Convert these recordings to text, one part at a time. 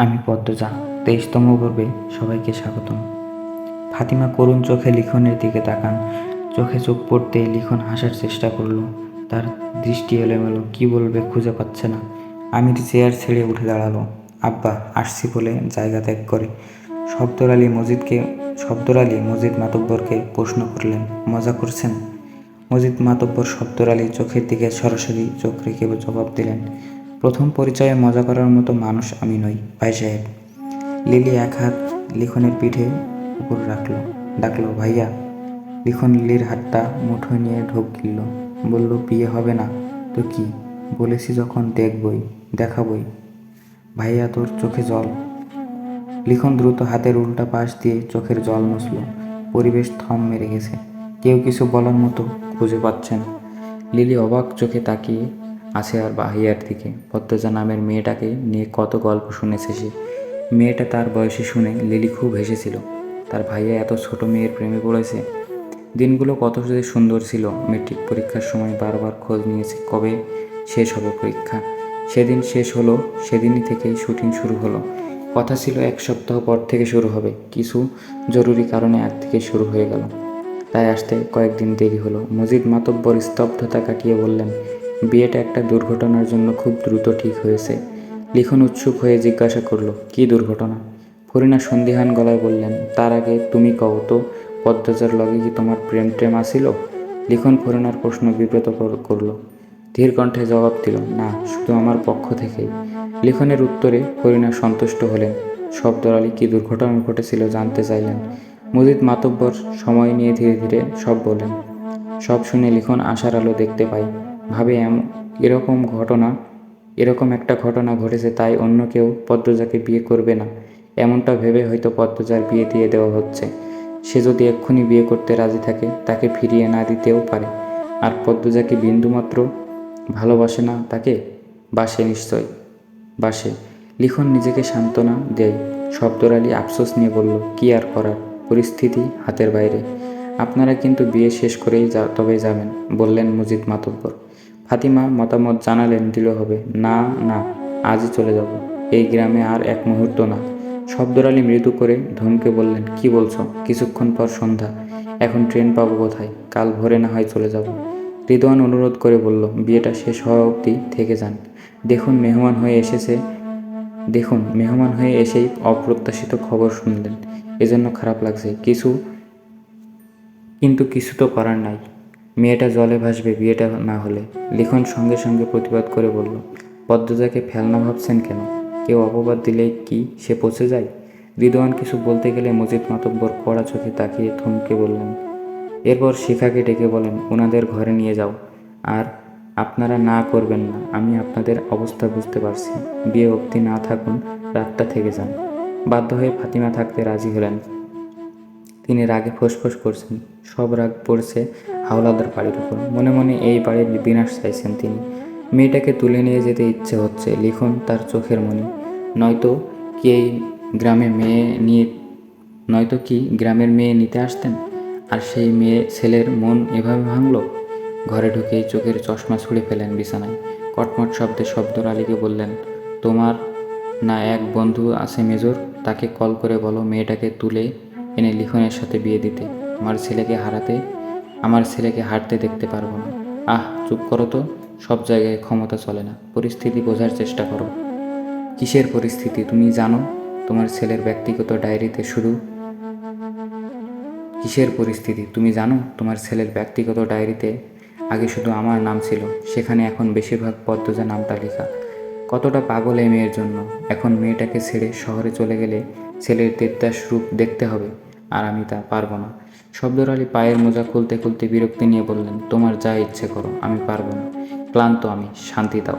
আমি পদ্মজা, তেইশতম পর্বে সবাইকে স্বাগতম। ফাতিমা করুণ চোখে লিখনের দিকে তাকান। চোখে চোখ পড়তেই লিখন হাসার চেষ্টা করল। তার দৃষ্টি এলোমেলো, কি বলবে খুঁজে পাচ্ছে না। আমির চেয়ার ছেড়ে উঠে দাঁড়াল। আব্বা, আসছি বলে জায়গা ত্যাগ করে। শব্দর আলী মজিদকে শব্দর আলী মজিদ মাতব্বরকে প্রশ্ন করলেন, মজা করছেন? মজিদ মাতব্বর শব্দর আলী চোখের দিকে সরাসরি চোখ রেখে জবাব দিলেন প্রথম পরিচয়ে মজা করার মতো মানুষ আমি নই, ভাই সাহেব। লিলি এক হাত লিখনের পিঠে উপর রাখল, ডাকলো, ভাইয়া। লিখন লিলির হাতটা মুঠোয় নিয়ে ঢোক গিলল, বলল, বিয়ে হবে না, তো কি? বলেছি যখন দেখবই, দেখাবই। ভাইয়া, তোর চোখে জল। লিখন দ্রুত হাতের উল্টা পাশ দিয়ে চোখের জল মুছল, পরিবেশ থম মেরে গেছে। কেউ কিছু বলার মতো খুঁজে পাচ্ছেন? লিলি অবাক চোখে তাকিয়ে আর বাহিয়ার দিকে। পদ্মজা নামের মেয়েটাকে নিয়ে কত গল্প শুনেছে সে। মেয়েটা তার বয়সে শুনে লিলি খুব হেসেছিল। তার ভাইয়া এত ছোট মেয়ের প্রেমে পড়েছে। দিনগুলো কত যে সুন্দর ছিল। মেট্রিক পরীক্ষার সময় বারবার খোঁজ নিয়েছে কবে শেষ হবে পরীক্ষা। সেদিন শেষ হলো, সেদিনই থেকে শুটিং শুরু হলো। কথা ছিল এক সপ্তাহ পর থেকে শুরু হবে। কিছু জরুরি কারণে আগ থেকে শুরু হয়ে গেল। তাই আসতে কয়েকদিন দেরি হলো। মজিদ মাতব্বর স্তব্ধতা কাটিয়ে বললেন বিয়েটা একটা দুর্ঘটনার জন্য খুব দ্রুত ঠিক হয়েছে। লিখন উৎসুক হয়ে জিজ্ঞাসা করল, কী দুর্ঘটনা? ফরিনা সন্দিহান গলায় বললেন, তার আগে তুমি কও তো, পদ্মজার লগে কি তোমার প্রেম প্রেম আসিল? লিখন ফরিনার প্রশ্ন বিব্রত কর- করল। ধীর কণ্ঠে জবাব দিল, না, শুধু আমার পক্ষ থেকেই। লিখনের উত্তরে ফরিনা সন্তুষ্ট হলেন শব্দর আলী কী দুর্ঘটনা ঘটেছিল জানতে চাইলেন। মজিদ মাতব্বর সময় নিয়ে ধীরে ধীরে সব বলেন সব শুনে লিখন আশার আলো দেখতে পাই ভাবে এরকম ঘটনা, এরকম একটা ঘটনা ঘটেছে, তাই অন্য কেউ পদ্মজাকে বিয়ে করবে না। এমনটা ভেবে হয়তো পদ্মজার বিয়ে দিয়ে দেওয়া হচ্ছে। সে যদি এক্ষুনি বিয়ে করতে রাজি থাকে, তাকে ফিরিয়ে না দিতেও পারে। আর পদ্মজাকে বিন্দুমাত্র ভালোবাসে না, তাকে বাসে নিশ্চয়, বাসে। লিখন নিজেকে সান্ত্বনা দেয়। শব্দর আলী আফসোস নিয়ে বলল, কি আর করার? পরিস্থিতি হাতের বাইরে। আপনারা কিন্তু বিয়ে শেষ করেই যা তবে যাবেন, বললেন মজিদ মাতব্বর। ফাতিমা মতামত জানালেন, দিল হবে। না না, আজই চলে যাব। এই গ্রামে আর এক মুহূর্ত না। শব্দরালি মৃদু করে ধনকে বললেন, কি বলছো? কিছুক্ষণ পর সন্ধ্যা। এখন ট্রেন পাবো কোথায়? কাল ভোরে না হয় চলে যাব। রিদওয়ান অনুরোধ করে বলল, বিয়েটা শেষ হওয়া অবধি থেকে যান। দেখুন, মেহমান হয়ে এসেছে দেখুন, মেহমান হয়ে এসেই অপ্রত্যাশিত খবর শুনলেন। এজন্য খারাপ লাগছে। কিছু, কিন্তু কিছু তো করার নাই। মেয়েটা জলে ভাসবে, বিয়েটা না হলে। লিখন সঙ্গে সঙ্গে প্রতিবাদ করে বলল পদ্মজাকে ফেলনা ভাবছেন কেন? কেউ অপবাদ দিলে কি সে পচে যায়? রিদওয়ান কিছু বলতে গেলে মজিদ মাতব্বর কড়া চোখে তাকিয়ে থমকে বললেন, এরপর শিখাকে ডেকে বলেন, ওনাদের ঘরে নিয়ে যাও। আর আপনারা না করবেন না, আমি আপনাদের অবস্থা বুঝতে পারছি। বিয়ে অবধি না থাকুন, রাতটা থেকে যান। বাধ্য হয়ে ফাতিমা থাকতে রাজি হলেন। তিনি রাগে ফোঁসফোঁস করছেন। সব রাগ পড়ছে হাওলাদার বাড়ির উপর। মনে মনে এই বাড়ির বিনাশ চাইছেন তিনি। মেয়েটাকে তুলে নিয়ে যেতে ইচ্ছে হচ্ছে, লিখন তার চোখের মনি। নয়তো কি এই গ্রামে মেয়ে নিয়ে, নয়তো কি গ্রামের মেয়ে নিতে আসতেন? আর সেই মেয়ে, ছেলের মন এভাবে ভাঙল? ঘরে ঢুকেই চোখের চশমা ছুঁড়ে ফেলেন বিছানায়। কটমট শব্দে শব্দর আলীকে বললেন, তোমার না এক বন্ধু আছে মেজর? তাকে কল করে বলো, মেয়েটাকে তুলে এনে লিখনের সাথে বিয়ে দিতে। আমার ছেলেকে হারাতে, আমার ছেলেকে হারতে দেখতে পারব না। আহ, চুপ করো তো, সব জায়গায় ক্ষমতা চলে না। পরিস্থিতি বোঝার চেষ্টা করো। কিসের পরিস্থিতি, তুমি জানো? তোমার ছেলের ব্যক্তিগত ডায়েরিতে শুধু কিসের পরিস্থিতি, তুমি জানো? তোমার ছেলের ব্যক্তিগত ডায়েরিতে আগে শুধু আমার নাম ছিল। সেখানে এখন বেশিরভাগ পদ্মজা নামটা লেখা। কতটা পাগল এই মেয়ের জন্য। এখন মেয়েটাকে ছেড়ে শহরে চলে গেলে ছেলের দেবদাস রূপ দেখতে হবে, আর আমি তা পারব না। শব্দর আলী পায়ের মোজা খুলতে খুলতে বিরক্তি নিয়ে বললেন, তোমার যা ইচ্ছে করো, আমি পারব না। ক্লান্ত আমি, শান্তি দাও।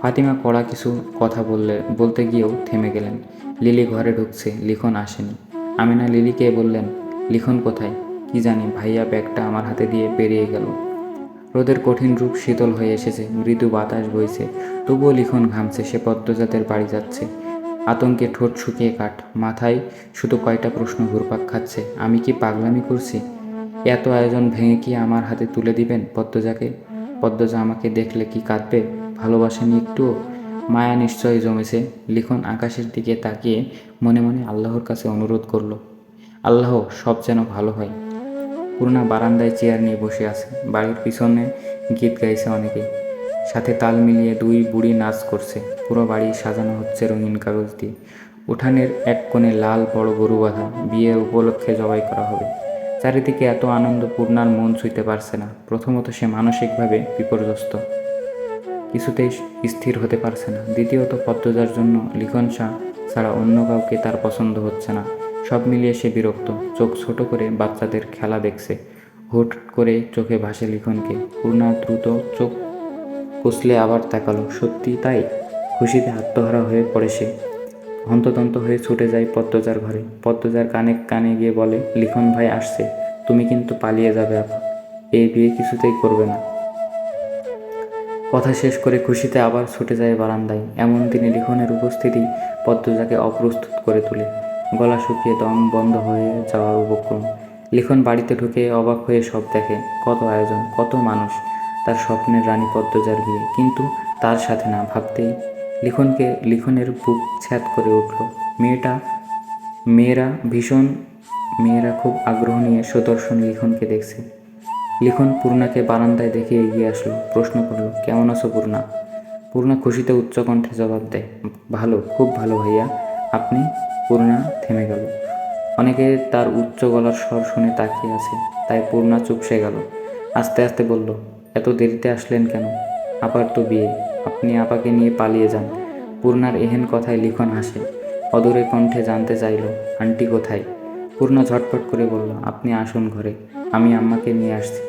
ফাতিমা কড়া কিছু কথা বললে, বলতে গিয়েও থেমে গেলেন। লিলি ঘরে ঢুকছে, লিখন আসেনি। আমিনা লিলিকে বললেন, লিখন কোথায়? কি জানি, ভাইয়া ব্যাগটা আমার হাতে দিয়ে বেরিয়ে গেল। রোদের কঠিন রূপ শীতল হয়ে এসেছে, মৃদু বাতাস বইছে। তবুও লিখন ঘামছে, সে পদ্মজাতের বাড়ি যাচ্ছে। আতঙ্কে ঠোঁট শুকিয়ে কাঠ, মাথায় শুধু কয়টা প্রশ্ন ঘুরপাক খাচ্ছে, আমি কি পাগলামি করছি? এত আয়োজন ভেঙে কি আমার হাতে তুলে দিবেন পদ্মজাকে? পদ্মজা আমাকে দেখলে কি কাঁদবে? ভালোবাসেনি একটুও? মায়া নিশ্চয়ই জমেছে। লিখন আকাশের দিকে তাকিয়ে মনে মনে আল্লাহর কাছে অনুরোধ করল, আল্লাহ, সব যেন ভালো হয়। পূর্ণা বারান্দায় চেয়ার নিয়ে বসে আছে। বাড়ির পিছনে গীত গাইছে অনেকে। সাথে তাল মিলিয়ে দুই বুড়ি নাচ করছে। পুরো বাড়ি সাজানো হচ্ছে রঙিন কাগজ দিয়ে উঠানের এক কোণে লাল বড় গরু বাঁধা। বিয়ে উপলক্ষে জবাই করা হবে। চারিদিকে এত আনন্দ পূর্ণার মন ছুঁইতে পারছে না। প্রথমত সে মানসিকভাবে বিপর্যস্ত। কিছুতেই স্থির হতে পারছে না। দ্বিতীয়ত পদ্মজার জন্য লিখন শাহ ছাড়া অন্য কাউকে তার পছন্দ হচ্ছে না। সব মিলিয়ে সে বিরক্ত। চোখ ছোট করে বাচ্চাদের খেলা দেখছে। হুট করে চোখে ভাসে লিখনকে। পূর্ণা দ্রুত চোখ কষলে আবার তাকালো। সত্যি তাই? খুশিতে আত্মহারা হয়ে পড়ে সে। হন্ততন্ত হয়ে ছুটে যায় পদ্মজার ঘরে। পদ্মজার কানে কানে গিয়ে বলে, লিখন ভাই আসছে, তুমি কিন্তু পালিয়ে যাবে আপা। এই বিয়ে কিছুতেই করবে না। কথা শেষ করে খুশিতে আবার ছুটে যায় বারান্দায়। এমন দিনে লিখনের উপস্থিতি পদ্মজাকে অপ্রস্তুত করে তোলে। গলা শুকিয়ে দম বন্ধ হয়ে যাওয়ার উপক্রম। লিখন বাড়িতে ঢুকে অবাক হয়ে সব দেখে। কত আয়োজন, কত মানুষ। তার স্বপ্নের রানী পদ্মজার বিয়ে। কিন্তু তার সাথে না ভাবতেই লিখনকে লিখনের বুক ছ্যাদ করে উঠল। মেয়েটা, মেয়েরা ভীষণ, মেয়েরা খুব আগ্রহ নিয়ে সুদর্শন লিখনকে দেখছে। লিখন পূর্ণাকে বারান্দায় দেখে এগিয়ে আসলো। প্রশ্ন করল, কেমন আছো পূর্ণা? পূর্ণা খুশিতে উচ্চকণ্ঠে জবাব দেয়, ভালো, খুব ভালো ভাইয়া। আপনি? পূর্ণা থেমে গেল। অনেকে তার উচ্চ গলার স্বর শুনে তাকিয়ে আছে, তাই পূর্ণা চুপসে গেল। আস্তে আস্তে বলল, এত দেরিতে আসলেন কেন? আপার তো বিয়ে। আপনি আপাকে নিয়ে পালিয়ে যান। পূর্ণার এহেন কথায় লিখন হাসে। অদূরে কণ্ঠে জানতে চাইল, আন্টি কোথায়? পূর্ণা ঝটপট করে বলল, আপনি আসুন ঘরে, আমি আম্মাকে নিয়ে আসছি।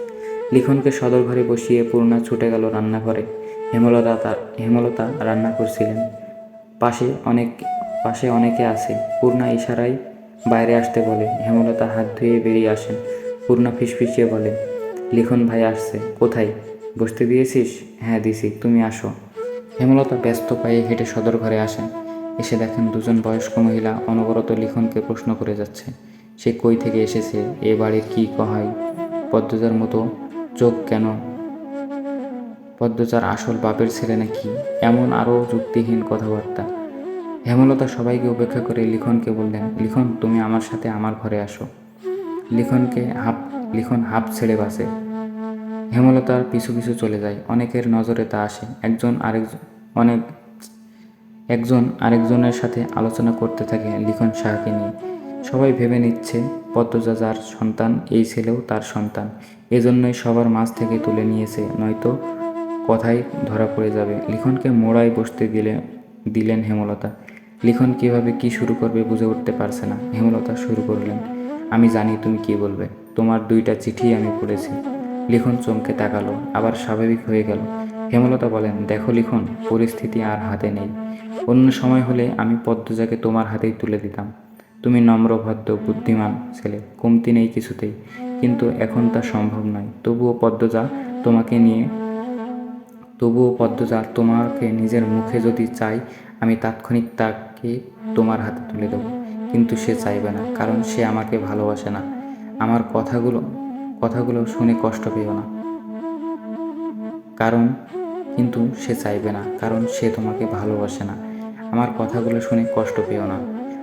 লিখনকে সদর ঘরে বসিয়ে পূর্ণা ছুটে গেল রান্নাঘরে। হেমলতা তার, হেমলতা রান্না করছিলেন। পাশে অনেক, পাশে অনেকে আছে। পূর্ণা ইশারায় বাইরে আসতে বলে, হেমলতা হাত ধুয়ে বেরিয়ে আসেন। পূর্ণা ফিসফিসিয়ে বলে, লিখন ভাই আসছে, কোথায়? বসতে দিয়েছিস? হ্যাঁ দিছি, তুমি আসো। হেমলতা ব্যস্ত পায়ে হেঁটে সদর ঘরে আসেন এসে দেখেন দুজন বয়স্ক মহিলা অনবরত লিখনকে প্রশ্ন করে যাচ্ছে। সে কই থেকে এসেছে? এ বাড়ির কী কহাই? পদ্মজার মতো চোখ কেন? পদ্মজার আসল বাপের ছেলে নাকি? এমন আরও যুক্তিহীন কথাবার্তা। হেমলতা সবাইকে উপেক্ষা করে লিখনকে বললেন, লিখন, তুমি আমার সাথে আমার ঘরে আসো। লিখনকে হাফ, লিখন হাফ ছেড়ে বাসে। হেমলতার পিছু পিছু চলে যায়। অনেকের নজরে তা আসে। একজন আরেকজন অনেক, একজন আরেকজনের সাথে আলোচনা করতে থাকে লিখন শাহকে নিয়ে। সবাই ভেবে নিচ্ছে পদ্মজা যার সন্তান, এই ছেলেও তার সন্তান। এজন্যই সবার মাঝ থেকে তুলে নিয়েছে, নয়তো কথাই ধরা পড়ে যাবে। লিখনকে মোড়ায় বসতে দিলে দিলেন হেমলতা। লিখন কীভাবে কি শুরু করবে বুঝে উঠতে পারছে না। হেমলতা শুরু করলেন, আমি জানি তুমি কি বলবে। তোমার দুইটা চিঠি আমি পড়েছি। লিখন চমকে তাকালো, আবার স্বাভাবিক হয়ে গেল। হেমলতা বলেন, দেখো লিখন, পরিস্থিতি আর হাতে নেই। অন্য সময় হলে আমি পদ্মজাকে তোমার হাতেই তুলে দিতাম। তুমি নম্র, ভদ্র, বুদ্ধিমান ছেলে, কমতি নেই কিছুতেই। কিন্তু এখন তা সম্ভব নয়। তবুও পদ্মজা তোমাকে নিয়ে, তবুও পদ্মজা তোমাকে নিজের মুখে যদি চাই, আমি তাৎক্ষণিক তাকে তোমার হাতে তুলে দেবো। কিন্তু সে চাইবে না, কারণ সে আমাকে ভালোবাসে না। আমার কথাগুলো কথাগুলো শুনে কষ্ট পেও না। কারণ কিন্তু সে চাইবে না, কারণ সে তোমাকে ভালোবাসে না। আমার কথাগুলো শুনে কষ্ট পেও না।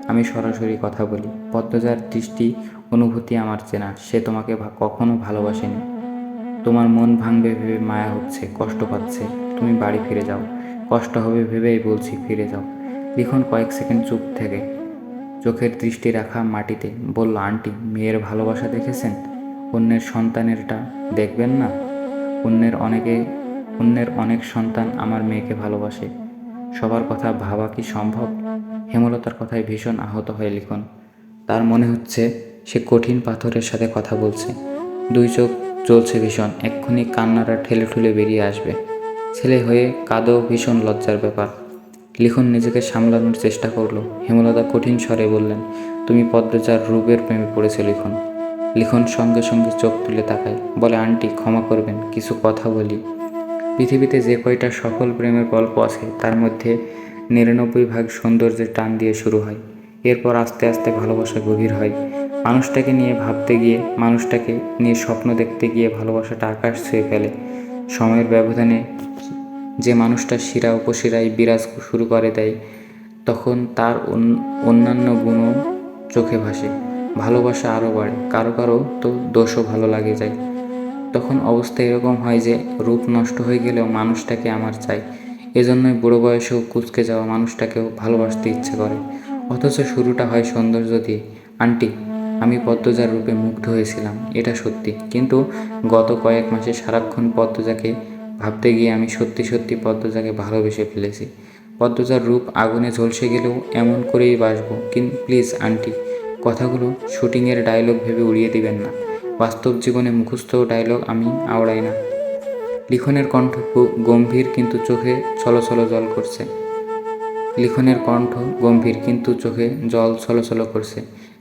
আমি সরাসরি কথা বলি, পদ্মজার দৃষ্টি অনুভূতি আমার চেনা, সে তোমাকে কখনো ভালোবাসেনি। তোমার মন ভাঙবে ভেবে মায়া হচ্ছে, কষ্ট পাচ্ছে, তুমি বাড়ি ফিরে যাও। কষ্ট হবে ভেবেই বলছি ফিরে যাও। লিখন কয়েক সেকেন্ড চুপ থেকে চোখের দৃষ্টি রাখা মাটিতে বলল, আন্টি, মেয়ের ভালোবাসা দেখেছেন? অন্যের সন্তানেরটা দেখবেন না? অন্যের অনেকে অন্যের অনেক সন্তান আমার মেয়েকে ভালোবাসে। সবার কথা ভাবা কি সম্ভব? হেমলতার কথায় ভীষণ আহত হয় লিখন। তার মনে হচ্ছে সে কঠিন পাথরের সাথে কথা বলছে। দুই চোখ চলছে ভীষণ। এক্ষুনি কান্নাটা ঠেলে ঠুলে বেরিয়ে আসবে। ছেলে হয়ে কাঁদও ভীষণ লজ্জার ব্যাপার। লিখন নিজেকে সামলানোর চেষ্টা করল। হেমলতা কঠিন স্বরে বললেন, তুমি পদ্মজার রূপের প্রেমে পড়েছে লিখন। লিখন সঙ্গে সঙ্গে চোখ তুলে তাকায়। বলে, আন্টি, ক্ষমা করবেন, কিছু কথা বলি। পৃথিবীতে যে কয়টা সফল প্রেমের গল্প আছে, তার মধ্যে নিরানব্বই ভাগ সৌন্দর্যের টান দিয়ে শুরু হয়। এরপর আস্তে আস্তে ভালোবাসা গভীর হয়। মানুষটাকে নিয়ে ভাবতে গিয়ে, মানুষটাকে নিয়ে স্বপ্ন দেখতে গিয়ে ভালোবাসাটা আকাশ ছুঁয়ে ফেলে। সময়ের ব্যবধানে যে মানুষটা শিরা উপশিরায় বিরাজ শুরু করে দেয়, তখন তার অন্যান্য গুণও চোখে ভাসে। ভালোবাসা আরও বাড়ে। কারও কারও তো দোষও ভালো লাগে যায়। তখন অবস্থা এরকম হয় যে রূপ নষ্ট হয়ে গেলেও মানুষটাকে আমার চাই। এজন্যই বুড়ো বয়সেও কুচকে যাওয়া মানুষটাকেও ভালোবাসতে ইচ্ছে করে। অথচ শুরুটা হয় সৌন্দর্য দিয়ে। আন্টি, আমি পদ্মজার রূপে মুগ্ধ হয়েছিলাম, এটা সত্যি। কিন্তু গত কয়েক মাসে সারাক্ষণ পদ্মজাকে ভাবতে গিয়ে আমি সত্যি সত্যি পদ্মজাকে ভালোবেসে ফেলেছি। পদ্মজার রূপ আগুনে ঝলসে গেলেও এমন করেই বাসবো। কিন্তু প্লিজ, আন্টি। কথাগুলো শুটিংয়ের ডায়লগ ভেবে উড়িয়ে দিবেন না। বাস্তব জীবনে মুখস্থ ডায়লগ আমি আওড়াই না। লিখনের কণ্ঠ গম্ভীর কিন্তু চোখে ছলছল জল করছে। লিখনের কণ্ঠ গম্ভীর কিন্তু চোখে জল ছলছল করছে।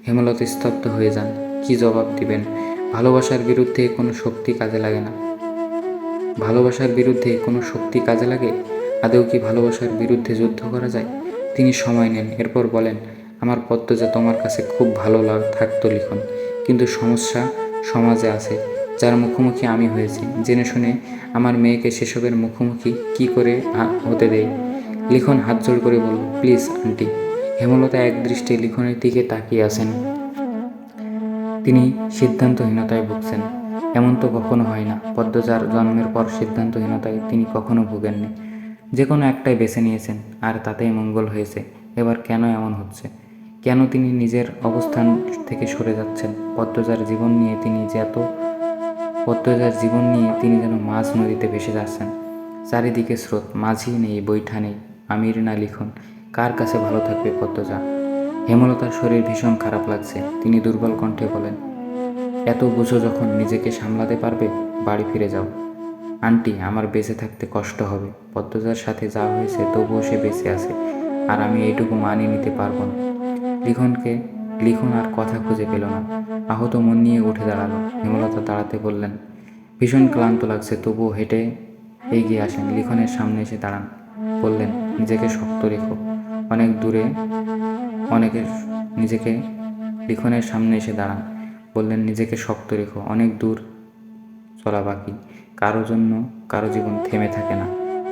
হেমলত স্তব্ধ হয়ে যান, কি জবাব দিবেন? ভালোবাসার বিরুদ্ধে কোনো শক্তি কাজে লাগে না। ভালোবাসার বিরুদ্ধে কোনো শক্তি কাজে লাগে? আদৌ কি ভালোবাসার বিরুদ্ধে যুদ্ধ করা যায়? তিনি সময় নেন, এরপর বলেন আমার পদ্মজা তোমার কাছে খুব ভালো লাগ, থাকতো লিখন। কিন্তু সমস্যা সমাজে আছে, যার মুখোমুখি আমি হয়েছি। জেনে শুনে আমার মেয়েকে সেসবের মুখোমুখি কি করে হতে দেয় লিখন হাত জোড় করে বলল, প্লিজ, আন্টি। হেমলতা এক দৃষ্টি লিখনের দিকে তাকিয়ে আছেন। তিনি সিদ্ধান্তহীনতায় ভুগছেন। এমন তো কখনো হয় না। পদ্মজার জন্মের পর সিদ্ধান্তহীনতায় তিনি কখনো ভুগেননি। যে কোনো একটাই বেছে নিয়েছেন, আর তাতেই মঙ্গল হয়েছে। এবার কেন এমন হচ্ছে? কেন তিনি নিজের অবস্থান থেকে সরে যাচ্ছেন? পদ্মজার জীবন নিয়ে তিনি যে এত পদ্মজার জীবন নিয়ে তিনি যেন মাঝ নদীতে ভেসে যাচ্ছেন। চারিদিকে স্রোত, মাঝি নেই, বৈঠা নেই। আমির না লিখন, কার কাছে ভালো থাকবে পদ্মজা? হেমলতার শরীর ভীষণ খারাপ লাগছে, তিনি দুর্বল কণ্ঠে বলেন। এত বুঝো যখন নিজেকে সামলাতে পারবে, বাড়ি ফিরে যাও। আন্টি, আমার বেঁচে থাকতে কষ্ট হবে। পদ্মজার সাথে যা হয়েছে, তবুও সে বেঁচে আছে। আর আমি এইটুকু মানিয়ে নিতে পারব না। লিখনকে, লিখন আর কথা খুঁজে পেল না। আহত মন নিয়ে উঠে দাঁড়াল। হেমলতা দাঁড়াতে বললেন, ভীষণ ক্লান্ত লাগছে, তবুও হেঁটে এগিয়ে আসেন। লিখনের সামনে এসে দাঁড়ান। বললেন, নিজেকে শক্ত রেখো। অনেক দূরে, অনেকে নিজেকে, লিখনের সামনে এসে দাঁড়ান। বললেন, নিজেকে শক্ত রেখো। অনেক দূর চলা বাকি। কারও জন্য কারও জীবন থেমে থাকে না।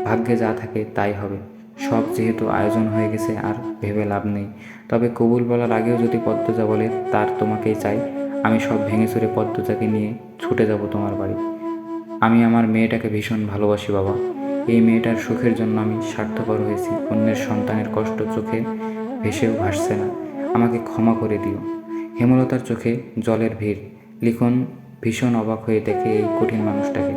ভাগ্যে যা থাকে তাই হবে। সব যেহেতু আয়োজন হয়ে গেছে আর ভেবে লাভ নেই। তবে কবুল বলার আগেও যদি পদ্মজা বলে, তার তোমাকেই চাই। আমি সব ভেঙে চুরে পদ্মজাকে নিয়ে ছুটে যাব তোমার বাড়ি। আমি আমার মেয়েটাকে ভীষণ ভালোবাসি, বাবা। এই মেয়েটার সুখের জন্য আমি স্বার্থপর হয়েছি। অন্যের সন্তানের কষ্ট চোখে ভেসেও ভাসছে না। আমাকে ক্ষমা করে দিও। হেমলতার চোখে জলের ভিড়। লিখন ভীষণ অবাক হয়ে দেখে এই কঠিন মানুষটাকে।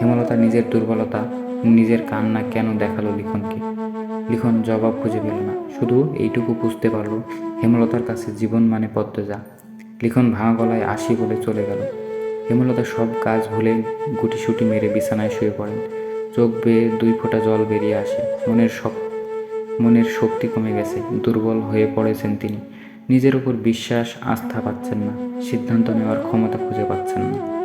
হেমলতা নিজের দুর্বলতা, নিজের কান্না কেন দেখাল লিখনকে? লিখন জবাব খুঁজে পেল না। শুধু এইটুকু বুঝতে পারল, হেমলতার কাছে জীবন মানে পদ্মজা লিখন ভাঙা গলায় আসি বলে চলে গেল। হেমলতা সব কাজ ভুলে গুটিসুটি মেরে বিছানায় শুয়ে পড়েন। চোখ বেয়ে দুই ফোঁটা জল বেরিয়ে আসে। মনের শক মনের শক্তি কমে গেছে। দুর্বল হয়ে পড়েছেন তিনি। নিজের উপর বিশ্বাস, আস্থা পাচ্ছেন না। সিদ্ধান্ত নেওয়ার ক্ষমতা খুঁজে পাচ্ছেন না।